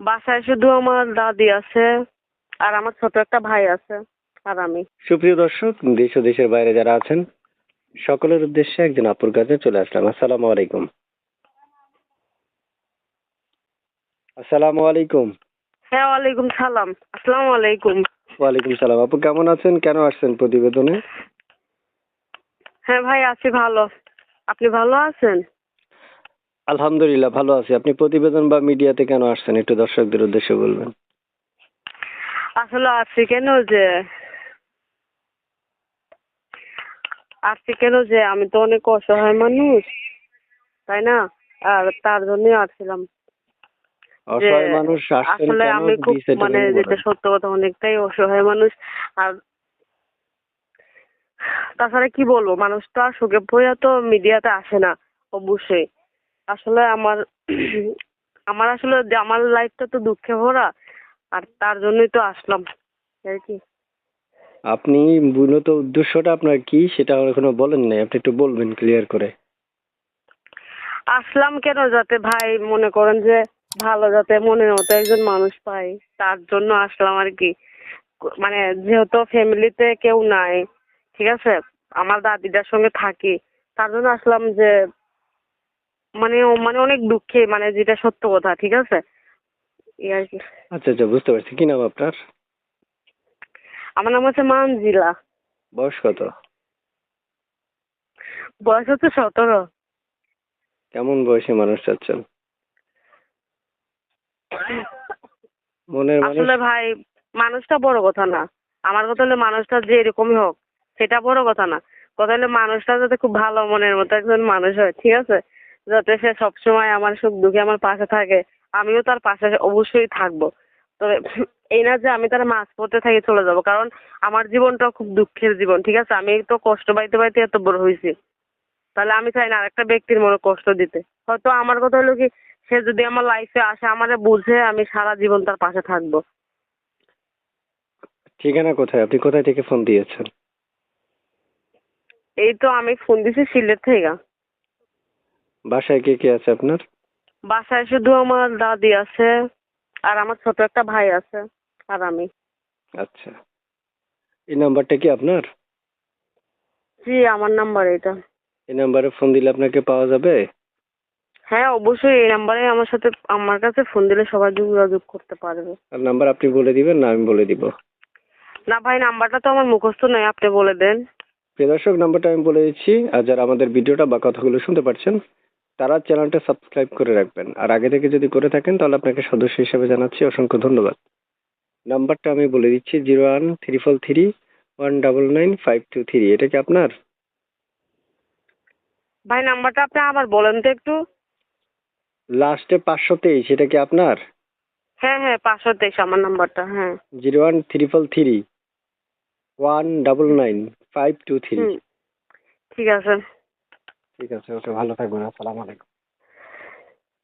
বাসায় শুধু আমার দাদি আছে আর আমার ছোট একটা ভাই আছে আর আমি। সুপ্রিয় দর্শক দেশ ও দেশের বাইরে যারা আছেন সকলের উদ্দেশ্যে একজন আপুর কাছে চলে আসলাম। আসসালামু আলাইকুম। আসসালামু আলাইকুম। হ্যাঁ ওয়ালাইকুম সালাম। আসসালামু আলাইকুম। ওয়ালাইকুম সালাম। আপু কেমন আছেন? কেন আসছেন প্রতিবেদনে? হ্যাঁ ভাই আছি ভালো। আপনি ভালো আছেন? আলহামদুলিল্লাহ ভালো আছি। আপনি প্রতিবেদন বা মিডিয়াতে কেন আসছেন? একটু দর্শকদের উদ্দেশ্যে বলবেন। আসলে আছি কেন যে আছি কেন যে আমি তো অনেক অসহায় মানুষ তাই না? আর তার জন্যই আসছিলাম। অসহায় মানুষ আসলে আমি খুব মানে যেটা সত্য কথা অনেকটাই অসহায় মানুষ। আর তাছাড়া কি বলব? মানুষ তো আর সুখে তো মিডিয়াতে আসে না অবশ্যই। আসলে আমার আমার আসলে আমার লাইফটা তো দুঃখে ভরা আর তার জন্যই তো আসলাম আর কি? আপনি মূলত উদ্দেশ্যটা আপনার কি সেটা এখনও বলেন নাই আপনি একটু বলবেন ক্লিয়ার করে। আসলাম কেন যাতে ভাই মনে করেন যে ভালো যাতে মনের মতো একজন মানুষ পাই তার জন্য আসলাম আর কি। মানে যেহেতু ফ্যামিলিতে কেউ নাই ঠিক আছে? আমার দাদিটার সঙ্গে থাকি তার জন্য আসলাম যে মানে মানে অনেক দুঃখে মানে যেটা সত্য কথা ঠিক আছে? এই আর কি। আচ্ছা আচ্ছা বুঝতে পারছি। কি নাম আপনার? আমার নাম হচ্ছে মানজিলা। বয়স কত? বয়স হচ্ছে সতেরো। কেমন বয়সী মানুষ চাচ্ছেন? মনের মানুষ আসলে ভাই মানুষটা বড় কথা না। আমার কথা হলে মানুষটা যে এরকমই হোক সেটা বড় কথা না। কথা হলে মানুষটা যাতে খুব ভালো মনের মতো একজন মানুষ হয় ঠিক আছে? যাতে সে সবসময় আমার সুখ দুঃখে আমার পাশে থাকে। আমিও তার পাশে অবশ্যই থাকব। তবে এই না যে আমি তার মাঝ পথে থেকে চলে যাব কারণ আমার জীবনটা খুব দুঃখের জীবন ঠিক আছে? আমি তো কষ্ট পাইতে পাইতে এত বড় হয়েছি। তাহলে আমি চাই না আরেকটা ব্যক্তির মনে কষ্ট দিতে। হয়তো আমার কথা হলো কি সে যদি আমার লাইফে আসে আমারে বুঝে আমি সারা জীবন তার পাশে থাকব। ঠিকানা কোথায়? আপনি কোথায় থেকে ফোন দিয়েছেন? এই তো আমি ফোন দিছি সিলেট থেকে। বাসায় কে কে আছে আপনার? বাসায় শুধু আমার দাদি আছে আর আমার ছোট একটা ভাই আছে আর আমি। আচ্ছা। এই নাম্বারটা কি আপনার? জি আমার নাম্বার এটা এই নাম্বারে ফোন দিলে আপনাকে পাওয়া যাবে? হ্যাঁ অবশ্যই এই নাম্বারে আমার সাথে আমার কাছে ফোন দিলে সবাই যোগাযোগ করতে পারবে। আর নাম্বার আপনি বলে দিবেন না আমি বলে দিব। না ভাই নাম্বারটা তো আমার মুখস্থ নয় আপনি বলে দেন। প্রিয় দর্শক নাম্বারটা আমি বলে দিচ্ছি। আর যারা আমাদের ভিডিওটা বা কথাগুলো শুনতে পারছেন তারা চ্যানেলটা সাবস্ক্রাইব করে রাখবেন। আর আগে থেকে যদি করে থাকেন তাহলে আপনাকে সদস্য হিসেবে জানাচ্ছি অসংখ্য ধন্যবাদ। নাম্বারটা আমি বলে দিচ্ছি zero one three four three one double nine five two three এটা কি আপনার? ভাই নাম্বারটা আপনি আবার বলেন তো একটু। লাস্টে পাঁচশো তেইশ এটা কি আপনার? হ্যাঁ হ্যাঁ পাঁচশো তেইশ আমার নাম্বারটা হ্যাঁ। Zero one triple three one double nine five two three ঠিক আছে। ঠিক আছে ওকে ভালো থাকবেন আসসালামু আলাইকুম।